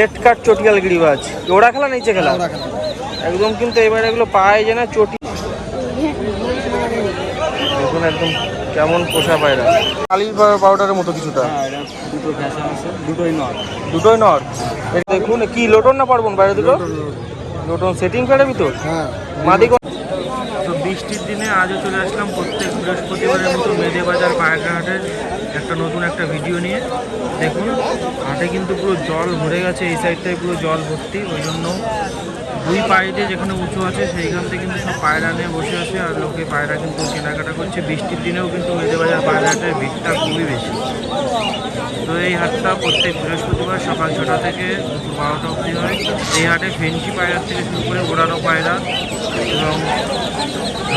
Red card চটিয়াল গিরিবাজ ওরা খেলা নিচে খেলা? একদম কিন্তু এবার এগুলো পায় যে না চটি। দেখুন একদম কেমন পোষা পায়রা কালির পাউডারের মতো কিছুটা। হ্যাঁ দুটোই নট দুটোই নট দেখুন কি লোটন না পারবন বাইরে দুটো? লোটন সেটিং করে ভিতর হ্যাঁ। মাদি তো বৃষ্টির দিনে আজও চলে আসলাম প্রত্যেক বৃহস্পতিবারের মতো মেদে বাজার পায়রা হাটের একটা নতুন একটা ভিডিও নিয়ে। দেখুন হাটে কিন্তু পুরো জল ভরে গেছে, এই সাইডটায় পুরো জল ভর্তি। ওই জন্য দুই পাইডে যেখানে উঁচু আছে সেইখান থেকে কিন্তু সব পায়রা নিয়ে বসে আছে। আর লোকে পায়রা কিন্তু কেনাকাটা করছে। বৃষ্টির দিনেও কিন্তু মেদেবাজার বাজার পায়রা হাটের ভিড়টা খুবই বেশি। তো এই হাটটা প্রত্যেক বৃহস্পতিবার সকাল ছটা থেকে দুপুর বারোটা অবধি হয়। এই হাটে ফেন্সি পায়রার থেকে শুরু করে ওড়ানো পায়রা এবং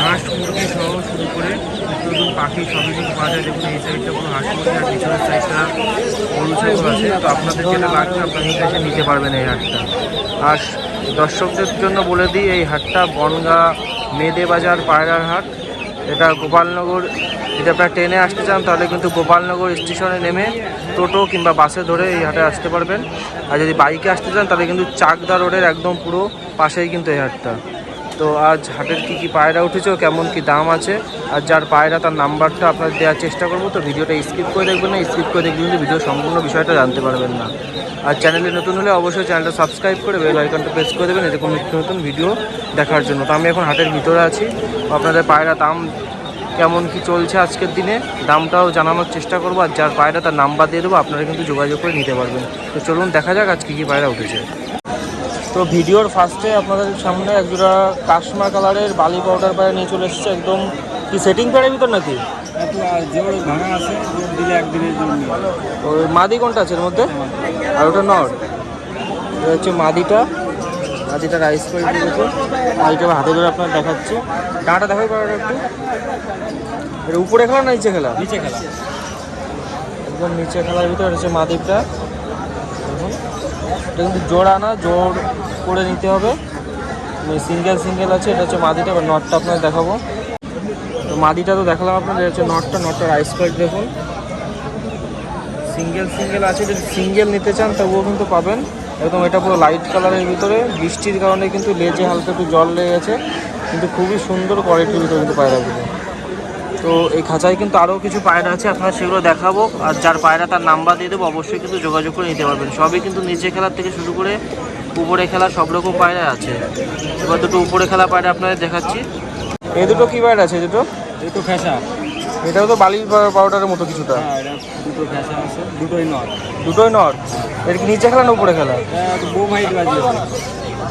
হাঁস, মুরগি সহ শুরু করে নতুন পাখি সবই কিছু পাওয়া যায়। দেখুন এই সাইডটা পুরো হাঁস, মুরগি আর পিছনের সাইডটা গরু আছে। তো আপনাদের যেটা লাগবে আপনাদের কাছে নিতে পারবেন এই হাটটা। আর দর্শকদের জন্য বলে দিই, এই হাটটা বনগা মেদে বাজার পায়রার হাট। এটা গোপালনগর, যদি আপনারা ট্রেনে আসতে চান, তাহলে কিন্তু গোপালনগর স্টেশনে নেমে টোটো কিংবা বাসে ধরে এই হাটে আসতে পারবেন। আর যদি বাইকে আসতে চান, তাহলে কিন্তু চাকদা রোডের একদম পুরো পাশেই কিন্তু এই হাটটা। তো আজ হাটের কি কি পায়রা উঠেছে ও কেমন কি দাম আছে, আর যার পায়রা তার নাম্বারটা আপনার দেওয়ার চেষ্টা করব, তো ভিডিওটা স্কিপ করে দেখবেন না স্কিপ করে দেখলে কিন্তু ভিডিও সম্পূর্ণ বিষয়টা জানতে পারবেন না। আর চ্যানেলে নতুন হলে অবশ্যই চ্যানেলটা সাবস্ক্রাইব করে বেল আইকনটা প্রেস করে দেবেন, এরকম নিত্য নতুন ভিডিও দেখার জন্য। তো আমি এখন হাটের ভিতরে আছি আপনাদের পায়রা দাম কেমন কি চলছে আজকের দিনে, দামটাও জানানোর চেষ্টা করব, আর যার পায়রা তার নাম্বার দিয়ে দেবো, আপনারা কিন্তু যোগাযোগ করে নিতে পারবেন। তো চলুন দেখা যাক আজকে কী পায়রা উঠেছে। তো ভিডিওর ফার্স্টে আপনাদের সামনে একজোড়া কাশমা কালারের বালি পাউডার পায়রা নিয়ে চলে এসেছে। একদম কি সেটিং পায়রার ভিতর নাকি? একটু জোর ভাঙা আছে দিলে একদিনের জন্য। ওই মাদি কোনটা আছে এর মধ্যে? আর ওটা নর। এটা হচ্ছে মাদিটা। মাদিটা রাইস করে দিয়েছে। মাদিটা হাতে ধরে আপনার দেখাচ্ছি। ডাঁটা দেখাই পায়রাটা একটু। এটা উপরে খেলা না নিচে খেলা? নিচে খেলা। একদম নিচে খেলার ভিতরে হচ্ছে মাদিপটা দেখুন এটা কিন্তু জোড়া না জোর করে নিতে হবে। সিঙ্গেল সিঙ্গেল আছে, এটা হচ্ছে মাদিটা, এবার নটটা আপনার দেখাবো। তো মাদিটা তো দেখালাম আপনার এটা হচ্ছে নটটা নটটা রাইস কোয়ালিটি দেখুন। সিঙ্গেল সিঙ্গেল আছে, যদি সিঙ্গেল নিতে চান, তবুও কিন্তু পাবেন। একদম এটা পুরো লাইট কালারের ভিতরে। বৃষ্টির কারণে কিন্তু লেজে হালকা একটু জল লেগে গেছে। কিন্তু খুবই সুন্দর কোয়ালিটির ভিতরে কিন্তু পায়রাগুলো তো এই খাঁচায় কিন্তু আরও কিছু পায়রা আছে আপনারা সেগুলো দেখাবো। আর যার পায়রা তার নাম্বার দিয়ে দেবো অবশ্যই কিন্তু যোগাযোগ করে নিতে পারবেন। সবই কিন্তু নিচে খেলার থেকে শুরু করে উপরে খেলা সব রকম পায়রা আছে। এবার দুটো উপরে খেলা পায়রা আপনাদের দেখাচ্ছি। এই দুটো কী পায়রা আছে দুটো? দুটো ফ্যাশন এটাও তো বালির পাউডারের মতো কিছুটা। হ্যাঁ দুটো ফ্যাশন আছে দুটোই নট। এর কি নিচে খেলা না উপরে খেলা? এটা বোম হাইট বাজি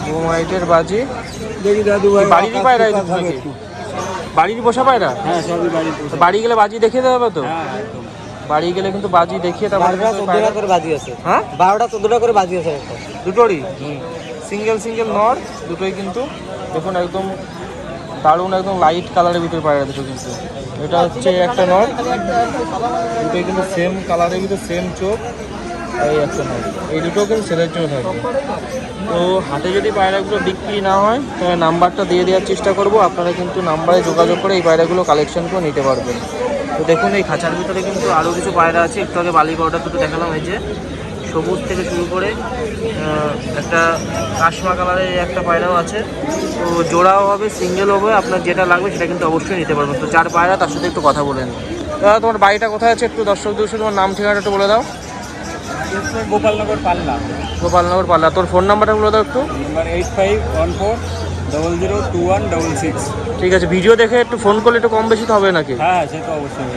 বোম হাইটের বাজি। দেখি দাদু বাড়িরই পায়রা বাড়ির বসা পায়রা? হ্যাঁ সবই বাড়ির বাড়ি গেলে বাজি দেখিয়ে দেওয়া হবে তো? হ্যাঁ একদম। বাড়ি গেলে কিন্তু বাজি দেখিয়ে তারপরে চোদ্দটা করে বাজি আছে। হ্যাঁ? বারোটা চোদ্দটা করে বাজি আছে দুটোরই? সিঙ্গেল সিঙ্গেল নর দুটোই কিন্তু দেখুন একদম দারুণ একদম লাইট কালারের ভিতরে পায়রা দুটো কিন্তু। এটা হচ্ছে একটা নর। দুটোই কিন্তু সেম কালারের ভিতরে সেম চোখ। এই নর এই দুটো কিন্তু সেলের জন্য থাকবে। তো হাতে যদি পায়রাগুলো বিক্রি না হয়, তাহলে নাম্বারটা দিয়ে দেওয়ার চেষ্টা করব। আপনারা কিন্তু নাম্বারে যোগাযোগ করে এই পায়রাগুলো কালেকশন করে নিতে পারবেন। তো দেখুন, এই খাঁচার ভিতরে কিন্তু আরও কিছু পায়রা আছে। একটু আগে বালি পাউডার দুটো দেখালাম, এই যে সবুজ থেকে শুরু করে একটা কাশমা কালারের একটা পায়রাও আছে। তো জোড়াও হবে সিঙ্গেল হবে, আপনার যেটা লাগবে সেটা কিন্তু অবশ্যই নিতে পারবেন। তো যার পায়রা তার সাথে একটু কথা বলেন দাদা, তোমার বাড়িটা কোথায় আছে? একটু দর্শকদের সাথে তোমার নাম, ঠিকানাটা একটু বলে দাও। গোপালনগর পাল্লা। গোপালনগর পাল্লা। তোর ফোন নাম্বারটা বলে দাও একটু। Number eight five one four double zero two one double six. ঠিক আছে ভিডিও দেখে একটু ফোন করলে একটু কম বেশি তো হবে নাকি? হ্যাঁ সে তো অবশ্যই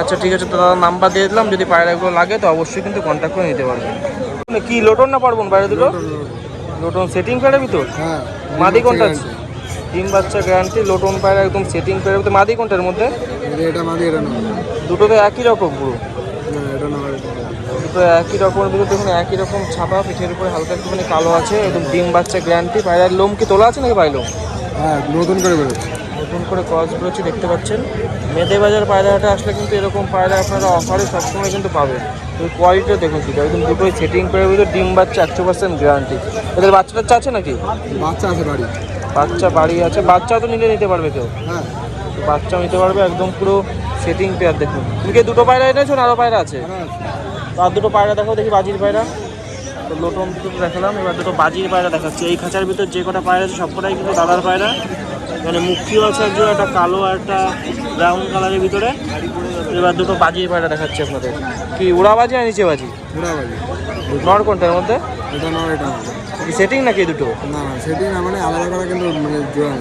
আচ্ছা ঠিক আছে তো দাদা নাম্বার দিয়ে দিলাম। যদি পায়রাগুলো লাগে তো অবশ্যই কিন্তু কন্ট্যাক্ট করে নিতে পারবেন কি লোটন না পারবন বাইরে দুটো? লোটন সেটিং পায়রা ভিতর? হ্যাঁ মাদি কোনটা আছে? ডিম বাচ্চা গ্যারান্টি লোটন পায়রা একদম সেটিং পায়রা ভিতরে মাদি কোনটার মধ্যে? এটা মাদি এটা না। দুটো তো একই রকম পুরো। একই রকমের ভিতরে দেখুন একই রকম ছাপা পিঠের উপরে হালকা একটুখানি কালো আছে একদম ডিম বাচ্চা গ্যারান্টি পায়রার লোম কি তোলা আছে নাকি পাইলো হ্যাঁ নতুন করে বেরোচ্ছে। নতুন করে ক্রস বেরোচ্ছে দেখতে পাচ্ছেন। মেদে বাজার পায়রাহাটে আসলে কিন্তু এরকম পায়রা আপনারা অফারে সবসময় কিন্তু পাবেন। ওই কোয়ালিটিও দেখুন সেটা একদম দুটোই সেটিং করে ভিতরে ডিম বাচ্চা একশো পার্সেন্ট গ্যারান্টি এদের বাচ্চা টাচ্চা আছে নাকি? বাচ্চা আছে বাড়ি। বাচ্চা বাড়ি আছে বাচ্চা তো নিলে নিতে পারবে কেউ? হ্যাঁ। বাচ্চা নিতে পারবে একদম পুরো সেটিং পেয়ার দেখুন। তুমি কি দুটো পায়রা এনেছো না আরও পায়রা আছে? তো আর দুটো পায়রা দেখো দেখি বাজির পায়রা। তো লোটন দুটো দেখালাম এবার দুটো বাজির পায়রা দেখাচ্ছি। এই খাঁচার ভিতর যে কটা পায়রা আছে সবকটাই কিন্তু দাদার পায়রা। মানে মুখিও আছে একজন একটা কালো আর একটা ব্রাউন কালারের ভিতরে। এবার দুটো বাজির পায়রা দেখাচ্ছি আপনাদের। কি উড়া বাজি আর নিচে বাজি? পুরা বাজি। নর কোনটার মধ্যে? এটা না এটা সেটিং নাকি দুটো? না সেটি না মানে আলাদা করা কিন্তু মানে জোড়া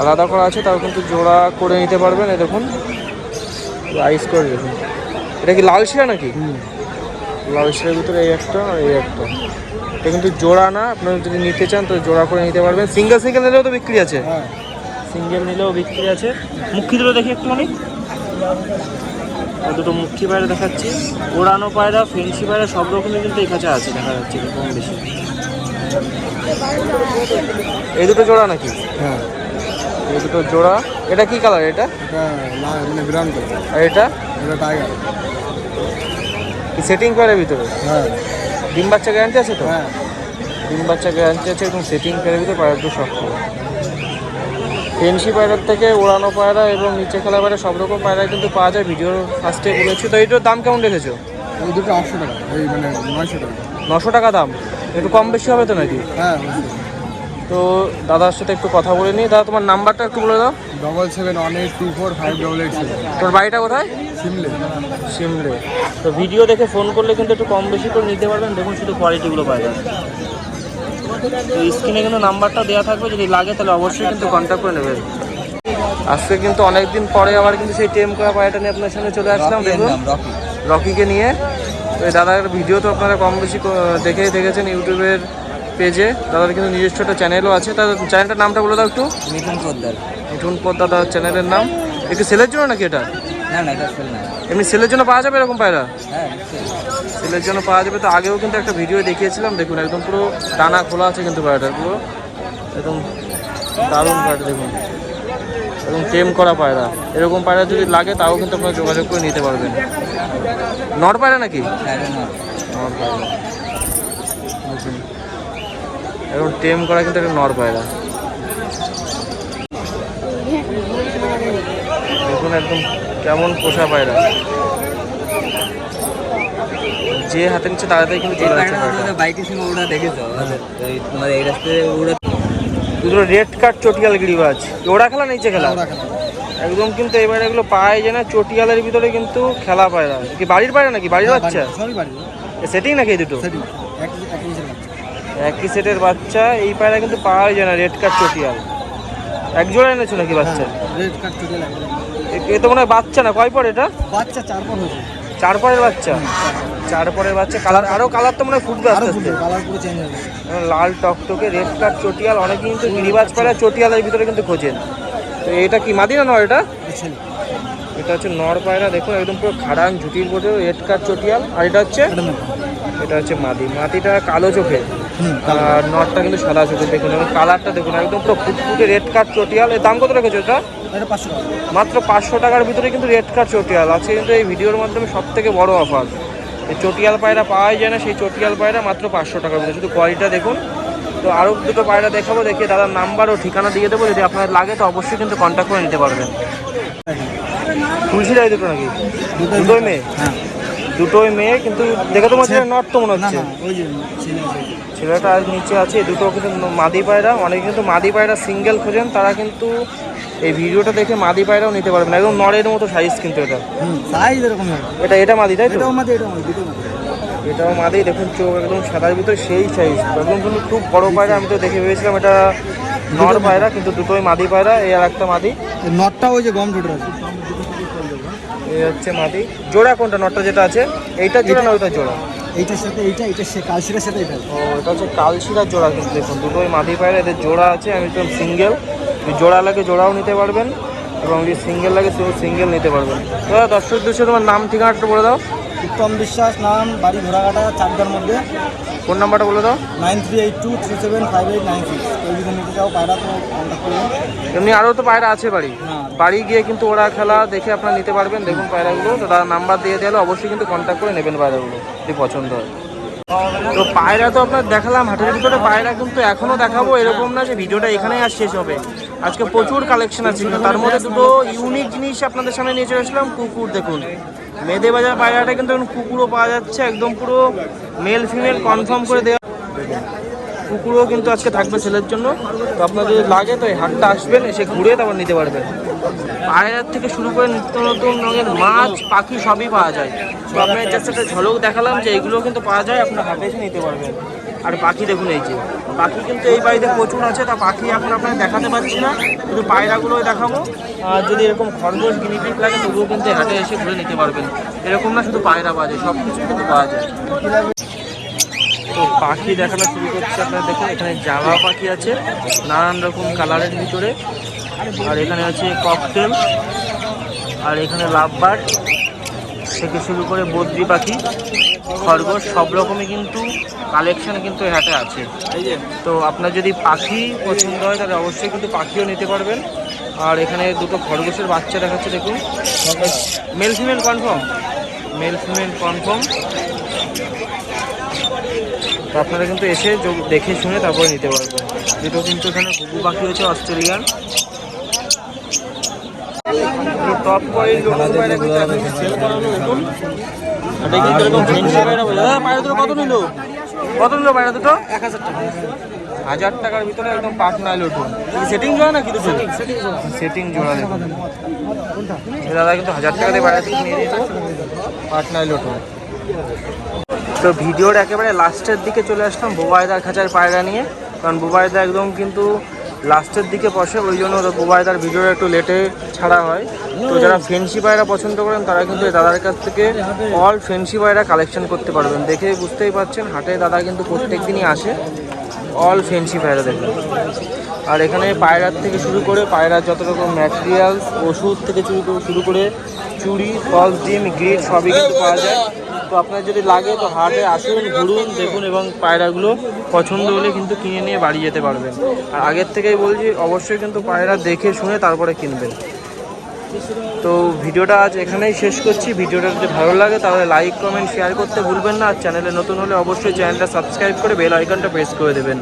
আলাদা করা আছে তাও কিন্তু জোড়া করে নিতে পারবেন এই দেখুন। আইস করে দেখুন। এটা কি লাল শিরা নাকি? শিরার ভিতরে এই একটা এই একটা। এটা কিন্তু জোড়া না আপনারা যদি নিতে চান তো জোড়া করে নিতে পারবেন। সিঙ্গেল সিঙ্গেল নিলেও তো বিক্রি আছে। হ্যাঁ। সিঙ্গেল নিলেও বিক্রি আছে। মুখি দুটো দেখি একটুখানি দুটো মুখি পায়রা দেখাচ্ছি। ওড়ানো পায়রা ফেন্সি পায়রা সব রকমের কিন্তু এই কাছে আছে দেখা যাচ্ছে কম বেশি। এই দুটো জোড়া নাকি? হ্যাঁ। এই দুটো জোড়া। এটা কি কালার এটা? মানে ব্রাউন কালার আর এটা? এটা টাইগার। সেটিং পায়রার ভিতরে? হ্যাঁ। ডিম বাচ্চা গ্যারান্টি আছে তো? হ্যাঁ। ডিম বাচ্চা গ্যারান্টি আছে এবং সেটিং পায়রার ভিতরে পায়রা একটু শক্ত ফেন্সি পায়রার থেকে ওড়ানো পায়রা এবং নিচে খেলা পায়রা সব রকম পায়রা কিন্তু পাওয়া যায় ভিডিওর ফার্স্টে বলেছি। তো এইটার দাম কেমন রেখেছো? এই দুটো আটশো টাকা এই মানে নয়শো টাকা। নশো টাকা দাম। একটু কম বেশি হবে তো নাকি? হ্যাঁ তো দাদার সাথে একটু কথা বলে নিই। দাদা তোমার নাম্বারটা একটু বলে দাও। Double seven one eight two four five double eight seven তোর বাড়িটা কোথায়? সিমলে সিমলে তো ভিডিও দেখে ফোন করলে কিন্তু একটু কম বেশি করে নিতে পারবেন। দেখুন শুধু কোয়ালিটিগুলো পাওয়া যাবে তো স্ক্রিনে কিন্তু নাম্বারটা দেওয়া থাকবে। যদি লাগে তাহলে অবশ্যই কিন্তু কন্ট্যাক্ট করে নেবেন। আজকে কিন্তু অনেকদিন পরে আবার কিন্তু সেই টেম করা পায়রাটা নিয়ে আপনার সামনে চলে আসলাম দেখুন। রকিকে নিয়ে। তো এই দাদার ভিডিও তো আপনারা কম বেশি দেখেই দেখেছেন ইউটিউবের পেজে। দাদার কিন্তু নিজস্ব একটা চ্যানেলও আছে। তার চ্যানেলটার নামটা বলে দাও একটু। মিঠুন পোদ্দার। মিঠুন পদ্মা দাদার চ্যানেলের নাম। একটু সেলের জন্য নাকি এটা? না না এটা ফেল না। এমনি সেলের জন্য পাওয়া যাবে এরকম পায়রা? হ্যাঁ সেলের জন্য পাওয়া যাবে। তো আগেও কিন্তু একটা ভিডিও দেখিয়েছিলাম দেখুন একদম পুরো ডানা খোলা আছে কিন্তু পায়রাটার পুরো একদম দারুণ পায়রা দেখুন। এবং টেম করা পায়রা। এরকম পায়রা যদি লাগে তাও কিন্তু আপনারা যোগাযোগ করে নিতে পারবেন। নর পায়রা নাকি? হ্যাঁ। নর। পায়রা। এখন টেম করা কিন্তু একটা নর পায়রা। দেখুন একদম কেমন পোষা পায়রা। যে হাতে নিচ্ছে তাড়াতাড়ি কিন্তু চলে যাচ্ছে বাইকের সঙ্গে দেখেছ? এই রাস্তায় ওটা দুটো রেড কার্ড চটিয়াল গিরিবাজ ওরা খেলা নিচে খেলা? একদম কিন্তু এবার এগুলো পায় যে না চটিয়ালের ভিতরে কিন্তু খেলা পায়রা। কি বাড়ির পায়রা নাকি? বাড়ির বাচ্চা? সেটিং নাকি এই দুটো? একই সেটের বাচ্চা। এই পায়রা কিন্তু পাওয়া যায় না রেড কার্ড চটিয়াল। এক জোড়া এনেছো নাকি বাচ্চা? রেড কার্ড চুটে লাগবে এ- তো মনে হয় বাচ্চা না? কয় পর এটা? বাচ্চা চার পর হয়েছে চার পরের বাচ্চা? চার পরের বাচ্চা। কালার আরও কালার তো মনে হয় ফুটবে আস্তে আস্তে। কালার পুরো চেঞ্জ হবে। লাল টকটকে রেড কার্ড চটিয়াল অনেকে কিন্তু গিরিবাজ পায়রা চটিয়ালের ভিতরে কিন্তু খোঁজেন। তো এটা কি মাদিনা নয় এটা? এটা হচ্ছে নর পায়রা দেখুন একদম পুরো খাড়াং ঝুটির বোটে রেড কার্ড চটিয়াল। আর এটা হচ্ছে? এটা হচ্ছে মাদি। মাটিটা কালো চোখে আর নরটা কিন্তু সাদা চোখে দেখুন এবং কালারটা দেখুন একদম পুরো ফুটফুটে রেড কার্ড চটিয়াল। এর দাম কত রেখেছো এটা? এটা পাঁচশো টাকা। মাত্র পাঁচশো টাকার ভিতরে কিন্তু রেড কার্ড চটিয়াল আছে কিন্তু এই ভিডিওর মাধ্যমে সব থেকে বড় অফার। এই চটিয়াল পায়রা পাওয়াই যায় না সেই চটিয়াল পায়রা মাত্র পাঁচশো টাকার ভিতরে। শুধু কোয়ালিটিটা দেখুন। তো আরও দুটো পায়রা দেখাবো দেখিয়ে দাদার নাম্বার ও ঠিকানা দিয়ে দেবো। যদি আপনার লাগে তো অবশ্যই কিন্তু কন্ট্যাক্ট করে নিতে পারবেন। তুলসী রায় দুটো নাকি? দুটোই মেয়ে? হ্যাঁ। দুটোই মেয়ে কিন্তু দেখে তো মনে হচ্ছে নট তো মনে হচ্ছে। ছেলেটা আর নিচে আছে দুটো কিন্তু মাদি পায়রা অনেকে কিন্তু মাদি পায়রা সিঙ্গেল খোঁজেন তারা কিন্তু এই ভিডিওটা দেখে মাদি পায়রাও নিতে পারবেন একদম নরের মতো সাইজ কিন্তু এটা। সাইজ এরকম এটা এটা মাদি তাই তো? এটাও দুটো মাদি। দেখুন চোখ একদম সাদার ভিতরে সেই সাইজ একদম কিন্তু খুব বড় পায়রা আমি তো দেখে ভেবেছিলাম এটা নর পায়রা কিন্তু দুটোই মাদি পায়রা এই আর একটা মাদি। নটটা ওই যে গম জোটের আছে এই হচ্ছে মাদি। জোড়া কোনটা নটটা যেটা আছে? এইটা জোড়া না ওইটা জোড়া? এইটার সাথে এইটা এইটার সে কালশিরার সাথে এটা ও এটা হচ্ছে কালশিরার জোড়া কিন্তু দেখুন দুটোই মাদি পায়ের এদের জোড়া আছে আমি একদম সিঙ্গেল। জোড়া লাগে জোড়াও নিতে পারবেন এবং যদি সিঙ্গেল লাগে সেও সিঙ্গেল নিতে পারবেন। তো দাদা দর্শক দর্শক তোমার নাম ঠিকানাটা বলে দাও। উত্তম বিশ্বাস নাম বাড়ি ঘোড়াঘাটা চারটার মধ্যে। ফোন নাম্বারটা বলে দাও। Nine three eight two three seven five eight nine six. কেউ যদি নিতে চাও পায়রা তো কন্ট্যাক্ট করবেন এমনি আরও তো পায়রা আছে বাড়ি। হ্যাঁ বাড়ি। গিয়ে কিন্তু ওরা খেলা দেখে আপনারা নিতে পারবেন। দেখুন পায়রাগুলো। তো তার নাম্বার দিয়ে দিলে অবশ্যই কিন্তু কন্ট্যাক্ট করে নেবেন পায়রাগুলো যদি পছন্দ হয়। তো পায়রা তো আপনার দেখালাম হাটের ভিতরে পায়রা কিন্তু এখনও দেখাবো। এরকম না যে ভিডিওটা এখানেই আর শেষ হবে। আজকে প্রচুর কালেকশন আছে তার মধ্যে দুটো ইউনিক জিনিস আপনাদের সামনে নিয়ে চলে আসলাম। কুকুর দেখুন। মেদে বাজার পায়রাটা কিন্তু এখন কুকুরও পাওয়া যাচ্ছে, একদম পুরো মেল ফিমেল কনফার্ম করে দেওয়া। কুকুরও কিন্তু আজকে থাকবে সেলের জন্য। তো আপনার যদি লাগে, তো এই হাটটা আসবেন, এসে ঘুরে তারপর নিতে পারবেন। পায়রার থেকে শুরু করে নিত্য নতুন রঙের মাছ, পাখি সবই পাওয়া যায়। তো আপনার জাস্ট একটা ঝলক দেখালাম যে এগুলো কিন্তু পাওয়া যায়, আপনার হাটে এসে নিতে পারবেন। আর পাখি দেখুন এই যে। পাখি কিন্তু এই বাড়িতে প্রচুর আছে, তা পাখি এখন আপনাকে দেখাতে পারছি না। শুধু পায়রাগুলোই দেখাবো। আর যদি এরকম খরগোশ গিনিপিক লাগে, তবুও কিন্তু হাটে এসে ঘুরে নিতে পারবেন। এরকম না শুধু পায়রা পাওয়া যায় সব কিছুই কিন্তু পাওয়া যায়। তো পাখি দেখানো শুরু করছে আপনারা দেখুন, এখানে জাভা পাখি আছে, নানান রকম কালারের ভিতরে। আর এখানে আছে ককটেল আর এখানে লাভবার্ড থেকে শুরু করে বদ্রি পাখি খরগোশ সব রকমই কিন্তু কালেকশন কিন্তু হাটে আছে। তো আপনার যদি পাখি পছন্দ হয় তাহলে অবশ্যই কিন্তু পাখিও নিতে পারবেন। আর এখানে দুটো খরগোশের বাচ্চা দেখাচ্ছে দেখুন। Male female confirm male female confirm তো আপনারা কিন্তু এসে যোগ- দেখে শুনে তারপরে নিতে পারবেন। দুটো কিন্তু এখানে ঘুঘু পাখি হচ্ছে অস্ট্রেলিয়ান টপ পায়রা কিন্তু এখন সেল করানো নতুন এটা কিন্তু এরকম ফেন্সি পায়রা বলে। দাদা পায়রা দুটো কত নিল? কত নিল পায়রা দুটো? এক হাজার টাকা। হাজার টাকার ভিতরে একদম পাট নাইল সেটিং জোড়া না কি দুটো সেটিং জোড়া। দেখুন দাদা কিন্তু হাজার টাকা দিয়ে থেকে নিয়ে নাইল তো ভিডিওর একেবারে লাস্টের দিকে চলে আসলাম বুবাইদার খাঁচার পায়রা নিয়ে। কারণ বুবাইদা একদম কিন্তু লাস্টের দিকে বসে, ওই জন্য বুবাইদার ভিডিওটা একটু লেটে ছাড়া হয়। তো যারা ফেন্সি পায়রা পছন্দ করেন, তারা কিন্তু দাদার কাছ থেকে অল ফেন্সি পায়রা কালেকশন করতে পারবেন। দেখে বুঝতেই পারছেন, হাটে দাদা কিন্তু প্রত্যেক দিনই আসে অল ফেন্সি পায়রা দেখবেন আর এখানে পায়রার থেকে শুরু করে, পায়রার যত রকম ম্যাটেরিয়ালস ওষুধ থেকে শুরু করে শুরু করে চুড়ি ফলস ডিম গ্রিড সবই কিন্তু পাওয়া যায়। তো আপনার যদি লাগে তো হাটে আসুন, ঘুরুন, দেখুন এবং পায়রাগুলো পছন্দ হলে কিন্তু কিনে নিয়ে বাড়ি যেতে পারবেন। আর আগের থেকেই বলছি, অবশ্যই কিন্তু পায়রা দেখে শুনে তারপরে কিনবেন। তো ভিডিওটা আজ এখানেই শেষ করছি। ভিডিওটা যদি ভালো লাগে তাহলে লাইক, কমেন্ট, শেয়ার করতে ভুলবেন না। আর চ্যানেলে নতুন হলে অবশ্যই চ্যানেলটা সাবস্ক্রাইব করে বেল আইকনটা প্রেস করে দেবেন।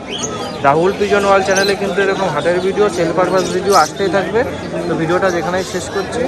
রাহুল পিজন ওয়াল চ্যানেলে কিন্তু এরকম হাটের ভিডিও, সেল পারপাস ভিডিও আসতেই থাকবে। তো ভিডিওটা যেখানেই শেষ করছি।